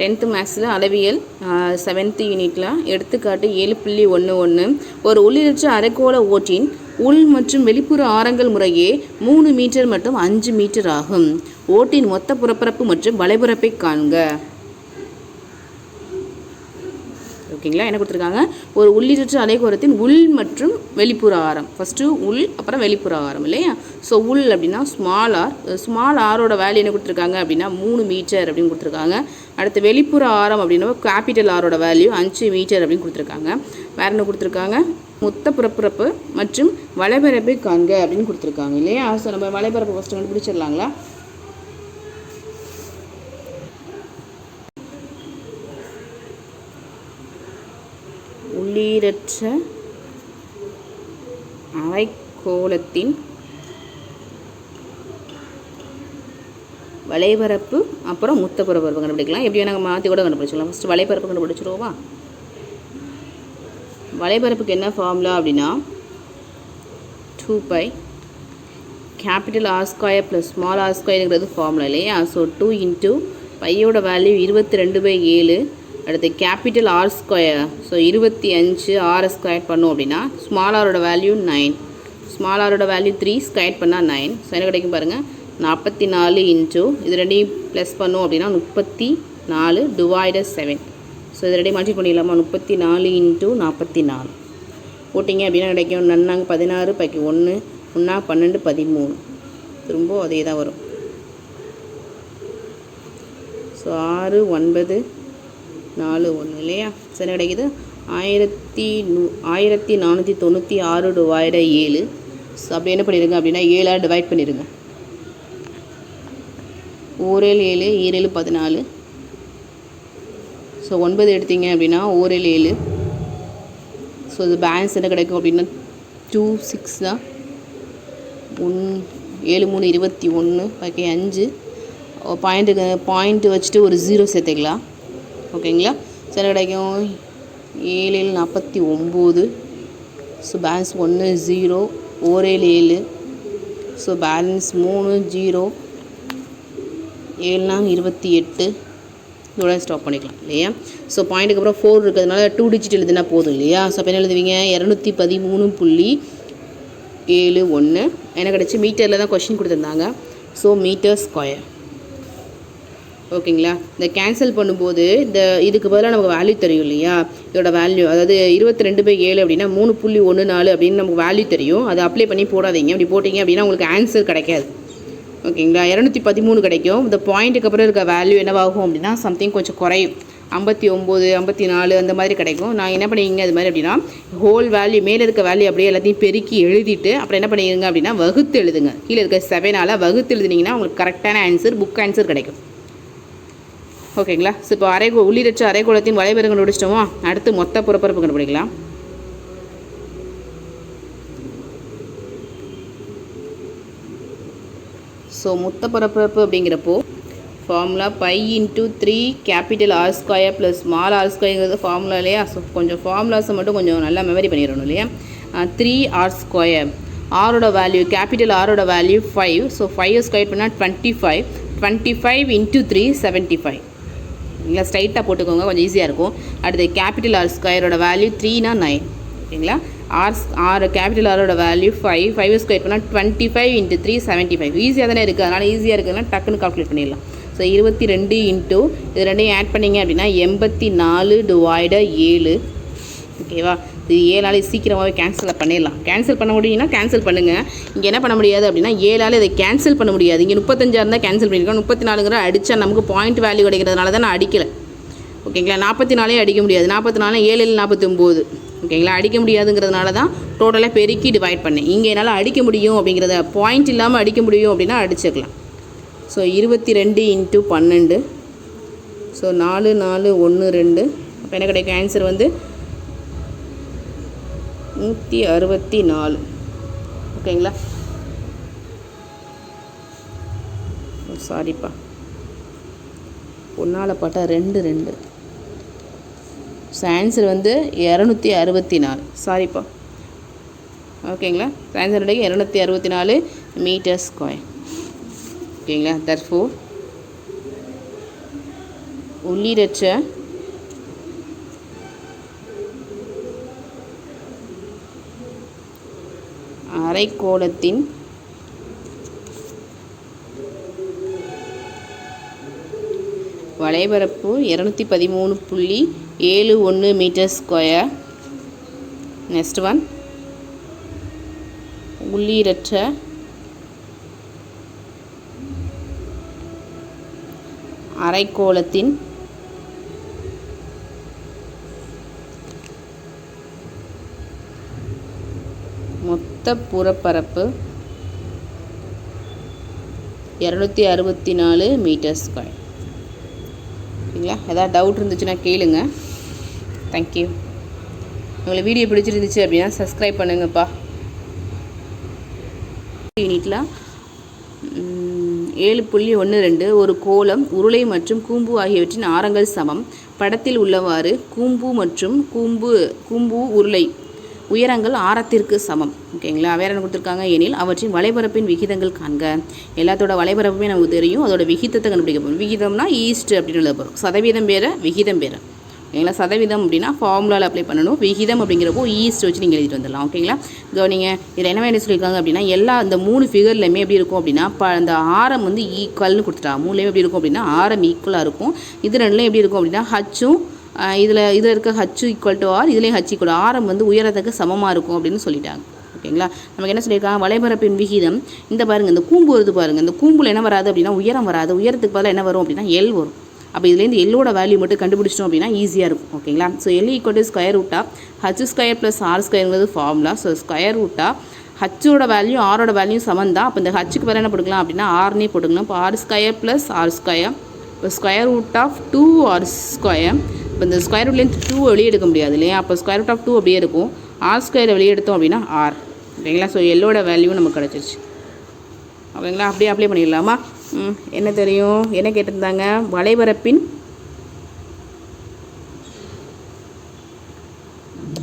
Tenth மேக்ஸில் அளவியல் seventh யூனிட்டில் எடுத்துக்காட்டு ஏழு புள்ளி ஒன்று ஒன்று ஒரு உள்ளிரற்ற அரைக்கோள ஓட்டின் உள் மற்றும் வெளிப்புற ஆரங்கள் முறையே மூணு மீட்டர் மற்றும் அஞ்சு மீட்டர் ஆகும். ஓட்டின் மொத்த புறப்பரப்பு மற்றும் வலைபரப்பை காண்க. ஓகேங்களா? என்ன கொடுத்துருக்காங்க? ஒரு உள்ளிரற்ற அலைகோரத்தின் உள் மற்றும் வெளிப்புற ஆரம். ஃபஸ்ட்டு உள் அப்புறம் வெளிப்புற ஆரம் இல்லையா? ஸோ உள் அப்படின்னா ஸ்மால் ஆர் ஸ்மால் ஆரோட வேல்யூ என்ன கொடுத்துருக்காங்க அப்படின்னா மூணு மீட்டர் அப்படின்னு கொடுத்துருக்காங்க. அடுத்து வெளிப்புற ஆரம் அப்படின்னா கேபிட்டல் ஆரோட வேல்யூ அஞ்சு மீட்டர் அப்படின்னு கொடுத்துருக்காங்க. வேறு என்ன கொடுத்துருக்காங்க? மொத்த புறப்புறப்பு மற்றும் வலைபரப்பை காண்க அப்படின்னு கொடுத்துருக்காங்க இல்லையா? ஸோ நம்ம வலைபரப்பு ஃபஸ்ட்டு கண்டுபிடிச்சிடலாங்களா? உள்ளீரற்ற அரைக்கோளத்தின் வலைபரப்பு அப்புறம் முத்த புறப்பரப்பு கண்டுபிடிக்கலாம். எப்படி நாங்கள் மாற்றி கூட கண்டுபிடிச்சிக்கலாம் ஃபஸ்ட்டு வலைபரப்பு கண்டுபிடிச்சிருவோமா? வலைபரப்புக்கு என்ன ஃபார்முலா அப்படின்னா two pi capital r square plus small r ஸ்கொயருங்கிறது formula இல்லையா? ஸோ டூ இன்ட்டு பையோட வேல்யூ இருபத்தி ரெண்டு பை ஏழு அடுத்து கேபிட்டல் ஆர் ஸ்கொயர் ஸோ இருபத்தி அஞ்சு ஆரை ஸ்கொயர் பண்ணோம் அப்படின்னா ஸ்மால் ஆரோட வேல்யூ நைன் ஸ்மால் ஆரோட வேல்யூ த்ரீ ஸ்கொயர் பண்ணால் நைன் ஸோ என்ன கிடைக்கும் பாருங்கள் நாற்பத்தி நாலு இன்ட்டு இது ரெண்டையும் ப்ளஸ் பண்ணோம் அப்படின்னா முப்பத்தி நாலு டிவைடர் செவன் ஸோ இது ரெண்டையும் மல்டி பண்ணிடலாமா? முப்பத்தி நாலு இன்ட்டு நாற்பத்தி நாலு. போட்டிங்க அப்படின்னா கிடைக்கும் நன்னாங்க பதினாறு பைக்கு ஒன்று ஒன்றா பன்னெண்டு பதிமூணு. திரும்பவும் அதே தான் வரும். ஸோ ஆறு ஒன்பது நாலு ஒன்று இல்லையா? சரி கிடைக்குது ஆயிரத்தி நூ ஆயிரத்தி நானூற்றி தொண்ணூற்றி ஆறு டிவைட ஏழு. ஸோ அப்படி என்ன பண்ணிடுங்க அப்படின்னா ஏழாக டிவைட் பண்ணிடுங்க ஓரேழு ஏழு ஈரேழு பதினாலு. ஸோ ஒன்பது எடுத்தீங்க அப்படின்னா ஓரேழு ஏழு ஸோ இது பேலன்ஸ் என்ன கிடைக்கும் அப்படின்னா டூ சிக்ஸ் தான். ஒன் ஏழு மூணு இருபத்தி ஒன்று பாக்கி அஞ்சு. பாயிண்ட்டுக்கு பாயிண்ட்டு வச்சுட்டு ஒரு ஜீரோ சேர்த்துக்கலாம். ஓகேங்களா? சரி கிடைக்கும் ஏழு ஏழு நாற்பத்தி ஒம்பது. ஸோ பேலன்ஸ் ஒன்று ஜீரோ ஓரேழு ஏழு. ஸோ பேலன்ஸ் மூணு ஜீரோ ஏழுனா இருபத்தி எட்டு. இதோட ஸ்டாப் பண்ணிக்கலாம் இல்லையா? ஸோ பாயிண்ட்டுக்கு அப்புறம் ஃபோர் இருக்கிறதுனால டூ டிஜிட் எழுதுனா போதும் இல்லையா? ஸோ அப்போ என்ன எழுதுவீங்க? இரநூத்தி பதிமூணு புள்ளி ஏழு ஒன்று எனக்கு கிடச்சி மீட்டரில் தான் கொஷின் கொடுத்துருந்தாங்க. ஸோ மீட்டர் ஸ்கொயர் ஓகேங்களா? இந்த கேன்சல் பண்ணும்போது இந்த இதுக்கு பதிலாக நமக்கு வேல்யூ தெரியும் இல்லையா? இதோட வேல்யூ அதாவது இருபத்தி ரெண்டு பை ஏழு அப்படின்னா மூணு புள்ளி ஒன்று நாலு அப்படின்னு நமக்கு வேல்யூ தெரியும். அதை அப்ளை பண்ணி போடாதீங்க. அப்படி போட்டிங்க அப்படின்னா உங்களுக்கு ஆன்சர் கிடைக்காது. ஓகேங்களா? இரநூத்தி பதிமூணு கிடைக்கும். இந்த பாயிண்ட்டுக்கு அப்புறம் இருக்க வேல்யூ என்னவாகும் அப்படின்னா சம்திங் கொஞ்சம் குறையும். ஐம்பத்தி ஒம்பது ஐம்பத்தி நாலு அந்த மாதிரி கிடைக்கும். நான் என்ன பண்ணிங்க அது மாதிரி அப்படின்னா ஹோல் வேல்யூ மேலே இருக்க வேல்யூ அப்படியே எல்லாத்தையும் பெருக்கி எழுதிட்டு அப்புறம் என்ன பண்ணிடுங்க அப்படின்னா வகுத்து எழுதுங்க. கீழே இருக்க செவனால் வகுத்து எழுதுனீங்கன்னா உங்களுக்கு கரெக்டான ஆன்சர் புக் ஆன்சர் கிடைக்கும். ஓகேங்களா? ஸோ இப்போ அரைகோ உள்ளிரற்ற அரைக்கோளத்தின் வலைபெரு கண்டுபிடிச்சிட்டோமா அடுத்து மொத்த புறப்பரப்பு கண்டுபிடிக்கலாம். ஸோ மொத்த புறப்பரப்பு அப்படிங்கிறப்போ formula pi into three capital r square plus small r ஸ்கொயருங்கிறது formula இல்லையா? ஸோ கொஞ்சம் ஃபார்முலாஸை மட்டும் கொஞ்சம் நல்லா மெமரி பண்ணிடணும் இல்லையா? த்ரீ ஆர் ஸ்கொயர் ஆரோட வேல்யூ கேபிட்டல் ஆரோட value five so five square பண்ணால் twenty five twenty five into three seventy five இல்லை ஸ்ட்ரைட்டாக போட்டுக்கோங்க. கொஞ்சம் ஈஸியாக இருக்கும். அடுத்து கேபிட்டல் ஆர் ஸ்கொயரோட வேல்யூ த்ரீனா நைன் ஓகேங்களா ஆர் ஆர் கேபிட்டல் ஆரோட வேல்யூ ஃபைவ் ஃபைவ் ஸ்கொயர் பண்ணால் twenty five into three seventy five ஈஸியாக தானே இருக்குது அதனால் ஈஸியாக இருக்குதுன்னா டக்குன்னு கால்குலேட் பண்ணிடலாம். ஸோ இருபத்தி ரெண்டு இன்ட்டு இது ரெண்டையும் ஆட் பண்ணிங்க அப்படின்னா எண்பத்தி நாலு டிவைட ஏழு. ஓகேவா இது ஏழாலே சீக்கிரமாகவே கேன்சலை பண்ணிடலாம். கேன்சல் பண்ண முடியும்னா கேன்சல் பண்ணுங்கள் இங்கே என்ன பண்ண முடியாது அப்படின்னா ஏழாலே இதை கேன்சல் பண்ண முடியாது. இங்கே முப்பத்தஞ்சாக இருந்தால் கேன்சல் பண்ணியிருக்கோம் முப்பத்தி நாலுங்கிற அடித்தா நமக்கு பாயிண்ட் வேல்யூ கிடைக்கிறதுனால தான் நான் அடிக்கலை. ஓகேங்களா? நாற்பத்தி நாலே அடிக்க முடியாது. நாற்பத்தி நாலு ஏழு ஏழு ஓகேங்களா? அடிக்க முடியாதுங்கிறதுனால தான் டோட்டலாக பெருக்கி டிவைட் பண்ணேன். இங்கே என்னால் அடிக்க முடியும் அப்படிங்கிறத பாயிண்ட் இல்லாமல் அடிக்க முடியும் அப்படின்னா அடிச்சுக்கலாம். ஸோ இருபத்தி ரெண்டு இன்ட்டு பன்னெண்டு. ஸோ நாலு நாலு ஒன்று ரெண்டு. அப்போ என்ன கிடைக்கும்? ஆன்சர் வந்து நூற்றி அறுபத்தி நாலு. ஓகேங்களா? சாரிப்பா ஒன்றால் பாட்டா ரெண்டு ரெண்டு. ஆன்சர் வந்து இரநூத்தி அறுபத்தி நாலு. சாரிப்பா ஓகேங்களா? ஆன்சர் இரநூத்தி அறுபத்தி நாலு மீட்டர் ஸ்கொயர் ஓகேங்களா? தர்ஃபோர் உள்ளீடற்ற அரைக்கோளத்தின் வலைபரப்பு இரநூத்தி பதிமூணு புள்ளி ஏழு ஒன்று மீட்டர் ஸ்கொயர். நெக்ஸ்ட் ஒன் உள்ளீரற்ற அரைக்கோளத்தின் மொத்த புறப்பரப்பு இரநூத்தி அறுபத்தி நாலு மீட்டர் ஸ்கொயர் சரிங்களா? ஏதாவது டவுட் இருந்துச்சுன்னா கேளுங்க. தேங்க்யூ உங்களை வீடியோ பிடிச்சிருந்துச்சு அப்படின்னா சப்ஸ்கிரைப் பண்ணுங்கப்பா. யூனிட்டில் ஏழு புள்ளி ஒன்று ரெண்டு ஒரு கோலம் உருளை மற்றும் கூம்பு ஆகியவற்றின் ஆரங்கள் சமம். படத்தில் உள்ளவாறு கூம்பு மற்றும் கூம்பு கூம்பு உருளை உயரங்கள் ஆரத்திற்கு சமம். ஓகேங்களா? வேற என்ன கொடுத்துருக்காங்க? எனில் அவற்றின் வலைபரப்பின் விகிதங்கள் காண்க. எல்லாத்தோட வலைபரப்புமே நமக்கு தெரியும். அதோட விகிதத்தை கண்டுபிடிக்க போகிறோம் விகிதம்னா ஈஸ்ட் அப்படின்னு எழுத போகிறோம் சதவீதம் வேற விகிதம் பேர ஓகேங்களா? சதவீதம் அப்படின்னா ஃபார்முலாவில் அப்ளை பண்ணணும். விகிதம் அப்படிங்கிறப்போ ஈஸ்ட் வச்சு நீங்கள் எழுதிட்டு வந்துடலாம். ஓகேங்களா? கவனிங்க இதில் என்ன வேண்டிய சொல்லியிருக்காங்க அப்படின்னா எல்லா இந்த மூணு ஃபிகர்லையுமே எப்படி இருக்கும் அப்படின்னா இப்போ அந்த ஆரம் வந்து ஈக்குவல்னு கொடுத்துட்டா. மூணுலேயுமே எப்படி இருக்கும் அப்படின்னா ஆரம் ஈக்குவலாக இருக்கும். இது ரெண்டுலேயும் எப்படி இருக்கும் அப்படின்னா ஹச்சும் இதில் இதில் இருக்க ஹச் ஈக்குவல் டு ஆர் இதுலேயும் ஹச் ஈக்குவல் ஆரம் வந்து உயரத்துக்கு சமமாக இருக்கும் அப்படின்னு சொல்லிட்டாங்க. ஓகேங்களா? நமக்கு என்ன சொல்லியிருக்காங்க? வலைபரப்பின் விகிதம் இந்த பாருங்கள் இந்த கூம்பு வருது பாருங்கள் இந்த கூம்பில் என்ன வராது அப்படின்னா உயரம் வராது. உயரத்துக்கு பதிலாக என்ன வரும் அப்படின்னா எல் வரும். அப்போ இதுலேருந்து எல்லோட வேல்யூ மட்டும் கண்டுபிடிச்சிட்டோம் அப்படின்னா ஈஸியாக இருக்கும். ஓகேங்களா? So L equal to square ரூட்டா H square plus R ஸ்கொயருங்கிறது ஃபார்முலா ஸோ ஸ்கொயர் ரூட்டா ஹச்சோட வேல்யூ ஆரோட வேல்யூ சமன் தான். அப்போ இந்த ஹச்சுக்கு பதிலாக என்ன போட்டுக்கலாம் அப்படின்னா ஆர்னே போட்டுக்கலாம் இப்போ r square plus r square இப்போ square root of two r square இப்போ இந்த ஸ்கொயர் ரூட்லேருந்து டூ வெளியே எடுக்க முடியாது இல்லையா? அப்போ ஸ்கொயர் ரூட் ஆஃப் டூ அப்படியே இருக்கும். ஆர் ஸ்கொயரை வெளியே எடுத்தோம் அப்படின்னா ஆர் ஓகேங்களா ஸோ எல்லோட வேல்யூ நமக்கு கிடச்சிருச்சு. ஓகேங்களா? அப்படியே அப்ளை பண்ணிடலாமா? என்ன தெரியும்? என்ன கேட்டிருந்தாங்க? வலைபரப்பின்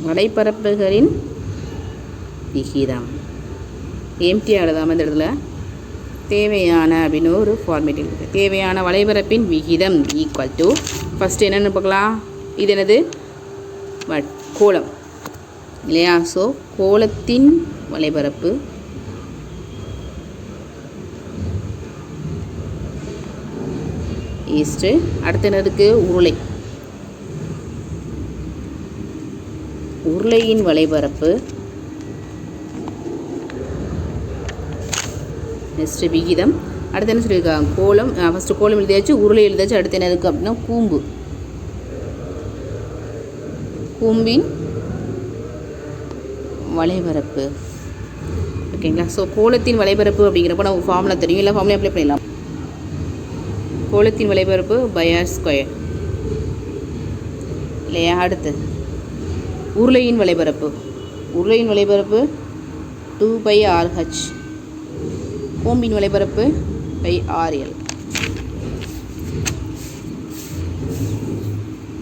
வலைபரப்புகளின் விகிதம். எம்டியாக எழுதாமல் இந்த இடத்துல. தேவையான அப்படின்னு ஒரு ஃபார்மேட் இருக்குது தேவையான வலைபரப்பின் விகிதம் ஈக்குவல் டு ஃபஸ்ட்டு என்னென்னு பார்க்கலாம். இது என்னது? வட் கோலம். இல்லையா? ஸோ கோலத்தின் வலைபரப்பு. ஈஸ்ட்டு அடுத்து என்னதுக்கு உருளை. உருளையின் வலைபரப்பு. நெக்ஸ்ட்டு விகிதம். அடுத்து என்ன சொல்லியிருக்காங்க கோலம் ஃபஸ்ட்டு கோலம் எழுதியாச்சு உருளை எழுதியாச்சு அடுத்து என்ன இருக்குது அப்படின்னா கூம்பு. கூம்பின் வலைபரப்பு ஓகேங்களா? ஸோ கோலத்தின் வலைபரப்பு அப்படிங்கிறப்ப நம்ம ஃபார்முலா தெரியும். இல்லை ஃபார்முலா அப்ளை பண்ணிடலாம். கோலத்தின் வலைபரப்பு பயார் ஸ்கொயர் இல்லையா? அடுத்து உருளையின் வலைபரப்பு உருளையின் வலைபரப்பு டூ பை ஆர்ஹெச் கோம்பின் வலைபரப்பு பை ஆர்எல்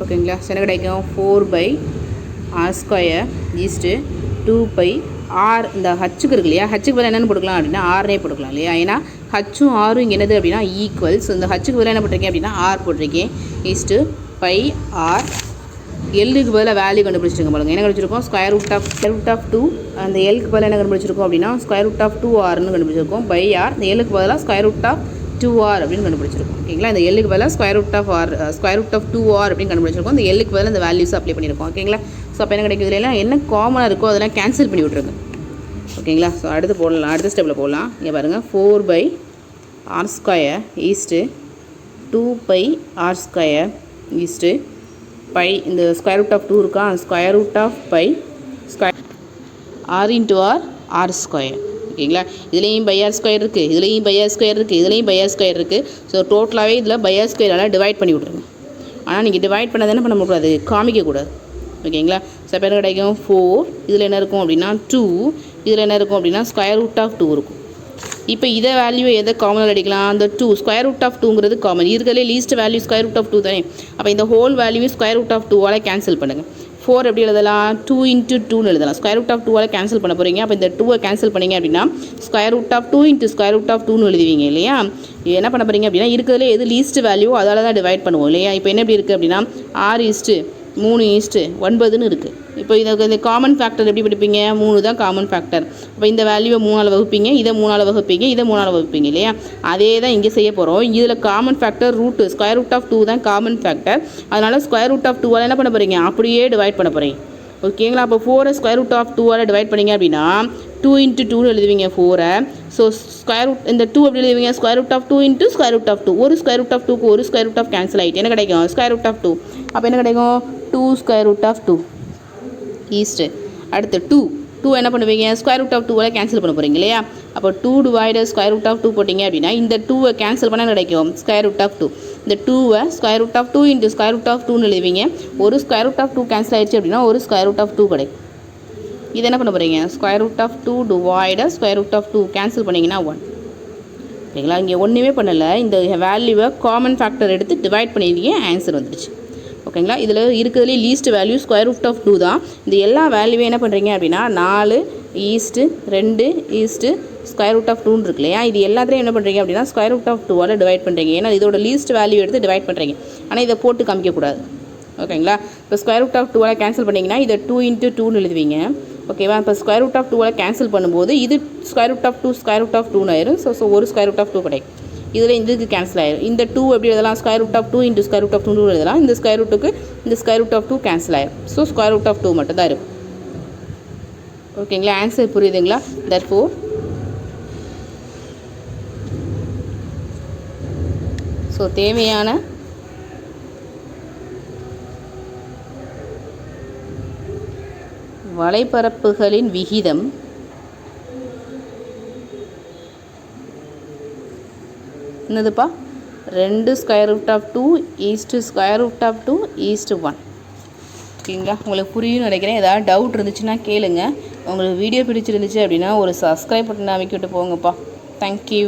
ஓகேங்களா? என்ன கிடைக்கும் four pi r square is to two pi r இந்த ஹச்சுக்கு இருக்கு இல்லையா? ஹச்சுக்கு பதிலாக என்னென்னு போட்டுக்கலாம் அப்படின்னா ஆர்னே போட்டுக்கலாம் இல்லையா? ஏன்னா ஹச்சும் ஆரும் இங்கே என்னது அப்படின்னா ஈக்குவல் ஸோ இந்த ஹச்சுக்கு பதிலாக என்ன போட்டிருக்கேன் அப்படின்னா ஆர் போட்டிருக்கேன். ஈஸ்ட்டு பை ஆர் எல்லுக்கு பதிலாக வேல்யூ கண்டுபிடிச்சிருங்க பாருங்க. என்ன கண்டுபிடிச்சிருக்கோம்? Square root of square root of two அந்த எல்லுக்கு பதிலாக என்ன கண்டுபிடிச்சிருக்கோம் அப்படின்னா ஸ்கொயர் ரூட் ஆஃப் டூ ஆர்னு கண்டுபிடிச்சிருக்கோம். பை ஆர் இந்த எல்லுக்கு பதிலாக square root of two r அப்படின்னு கண்டுபிடிச்சிருக்கோம். ஓகேங்களா இந்த எல்லுக்கு பதிலாக square root of r square root of two r அப்படின்னு கண்டுபிடிச்சிருக்கோம். இந்த எல்லுக்கு பதிலாக இந்த வேல்யூஸ் அப்ளை பண்ணியிருக்கோம். ஓகேங்களா ஸோ அப்போ என்ன கிடைக்குது இல்லைனா என்ன காமனாக இருக்கோ அதெல்லாம் கேன்சல் பண்ணி விட்ருங்க ஓகேங்களா ஸோ அடுத்து போடலாம். அடுத்த ஸ்டெப்பில் போடலாம். இங்கே பாருங்கள் four pi r square is to two pi r square is to pi இந்த ஸ்கொயர் ரூட் ஆஃப் டூ இருக்கா? Square root of pi square r into r r square ஓகேங்களா? இதுலேயும் பையார் ஸ்கொயர் இருக்குது இதுலேயும் பையார் ஸ்கொயர் இருக்குது இதுலேயும் pi r square இருக்குது so டோட்டலாகவே இதில் பையார் ஸ்கொயரால் டிவைட் பண்ணி விட்ருங்க ஆனால் நீங்கள் டிவைட் பண்ணால் தானே பண்ணக்கூடாது காமிக்கக்கூடாது ஓகேங்களா? ஸோ கிடைக்கும் ஃபோர் இதில் என்ன இருக்கும் அப்படின்னா டூ இதில் என்ன இருக்கும் அப்படின்னா ஸ்கொயர் ரூட் ஆஃப் டூ இருக்கும். இப்போ இதை வேல்யூ எதை காமனாக அடிக்கலாம்? அந்த டூ ஸ்கொயர் ரூட் ஆஃப் டூங்கிறது காமன் இருக்கிறதுலே least value square root of two தானே? அப்போ இந்த whole value square root of டூவால் கேன்சல் பண்ணுங்கள் ஃபோர் எப்படி எழுதலாம்? டூ இன்ட்டு டூன்னு எழுதலாம். ஸ்கொயர் ரூட் ஆஃப் டூவால் கேன்சல் பண்ண போகிறீங்க அப்போ இந்த டூவை கேன்சல் பண்ணீங்க அப்படின்னா square root of two into square root of டூன்னு எழுதுவீங்க இல்லையா? என்ன பண்ண போகிறீங்க அப்படின்னா இருக்கிறதுலே எது லீஸ்ட் வேல்யூ அதால் தான் டிவைட் பண்ணுவோம் இல்லையா? இப்போ என்ன எப்படி இருக்குது அப்படின்னா ஆறு ஈஸ்ட்டு மூணு ஈஸ்ட்டு ஒன்பதுன்னு இருக்குது இப்போ இதை இந்த காமன் ஃபேக்டர் எப்படி படிப்பீங்க மூணு தான் காமன் ஃபேக்டர் அப்போ இந்த வேல்யூவை மூணால் வகுப்பீங்க இதை மூணால் வகுப்பீங்க இதை மூணால் வகுப்பீங்க இல்லையா? அதே தான் இங்கே செய்ய போகிறோம் இதில் common factor root square root of two தான் காமன் ஃபேக்டர் அதனால் ஸ்கொயர் ரூட் ஆஃப் டூவால் என்ன பண்ண போகிறீங்க அப்படியே டிவைட் பண்ண போகிறீங்க ஓகேங்களா அப்போ ஃபோரை ஸ்கொயர் ரூட் ஆஃப் டூவால் டிவைட் பண்ணிங்க அப்படின்னா டூ இன்ட்டு டூன்னு எழுதுவீங்க ஃபோரை ஸோ ஸ்கொயர் ரூட் இந்த டூ அப்படி எழுதுவீங்க? Square root of two into square root of two ஒரு ஸ்கொயர் ரூட் ஆஃப் டூக்கு ஒரு ஸ்கொயர் ரூட் ஆஃப் கேன்சல் ஆகிட்டு என்ன கிடைக்கும்? ஸ்கொயர் ரூட் ஆஃப் டூ அப்போ என்ன கிடைக்கும்? Two square root of two is to அடுத்து டூ டூ என்ன பண்ணுவீங்க ஸ்கொயர் ரூட் ஆஃப் டூவில் கேன்சல் பண்ண போகிறீங்க இல்லையா அப்போ two divide square root of two போட்டிங்க அப்படின்னா இந்த டூவை கேன்சல் பண்ணால் கிடைக்கும் ஸ்கொயர் ரூட் ஆஃப் டூ இந்த டூவை square root of two into square root of டூன்னு எழுதுவீங்க ஒரு square root of two cancel ஆயிடுச்சு அப்படின்னா ஒரு ஸ்கொயர் ரூட் ஆஃப் டூ கிடைக்கும் இது என்ன பண்ண போகிறீங்க square root of two divide square root of two cancel பண்ணிங்கன்னா ஒன் சரிங்களா இங்கே ஒன்றுமே பண்ணலை இந்த வேல்யூவை காமன் ஃபேக்டர் எடுத்து டிவைட் பண்ணியிருக்கீங்க ஆன்சர் வந்துடுச்சு ஓகேங்களா? இதில் இருக்கிறதுலே least value square root of two தான். இந்த எல்லா வேல்யூவே என்ன பண்ணுறீங்க அப்படின்னா நாலு ஈஸ்ட்டு ரெண்டு ஈஸ்ட்டு ஸ்கொயர் ரூட் ஆஃப் டூன்னு இருக்கு இல்லையா இது எல்லாத்தையும் என்ன பண்ணுறீங்க அப்படின்னா ஸ்கொயர் ரூட் ஆஃப் டூவால் டிவைட் பண்ணுறீங்க ஏன்னா இதோட லீஸ்ட் வேல்யூ எடுத்து டிவைட் பண்ணுறீங்க ஆனால் இதை போட்டு காமிக்கக்கூடாது. ஓகேங்களா? இப்போ ஸ்கொயர் ரூட் ஆஃப் டூவால் கேன்சல் பண்ணிங்கன்னா இதை டூ இன்ட்டு டூன்னு எழுதுவீங்க. ஓகேவா? இப்போ ஸ்கொயர் ரூட் ஆஃப் டூவால் கேன்சல் பண்ணும்போது இது square root of two square root of டூன்னு ஆயிரும். ஸோ ஸோ ஒரு ஸ்கொயர் ரூட் ஆஃப் டூ கிடைக்கும். இதில் இதுக்கு கேன்சல் ஆயிடும் இந்த டூ எப்படி எழுதலாம்? Square root of two into square root of two எழுதலாம். இந்த ஸ்கொயர் ரூட்டுக்கு இந்த square root of two cancel ஆயிடும் so square root of two மட்டும் தான் இருக்கும் ஓகேங்களா ஆன்சர் புரியுதுங்களா? தட் ஃபோர் ஸோ தேவையான வலைப்பரப்புகளின் விகிதம் என்னதுப்பா? ரெண்டு square root of two is to square root of two is to one ஓகேங்களா? உங்களுக்கு புரியும்னு நினைக்கிறேன். ஏதாவது டவுட் இருந்துச்சுன்னா கேளுங்க. உங்களுக்கு வீடியோ பிடிச்சிருந்துச்சு அப்படின்னா ஒரு சப்ஸ்கிரைப் பட்டன் அமைக்கிட்டு போங்கப்பா. தேங்க்யூ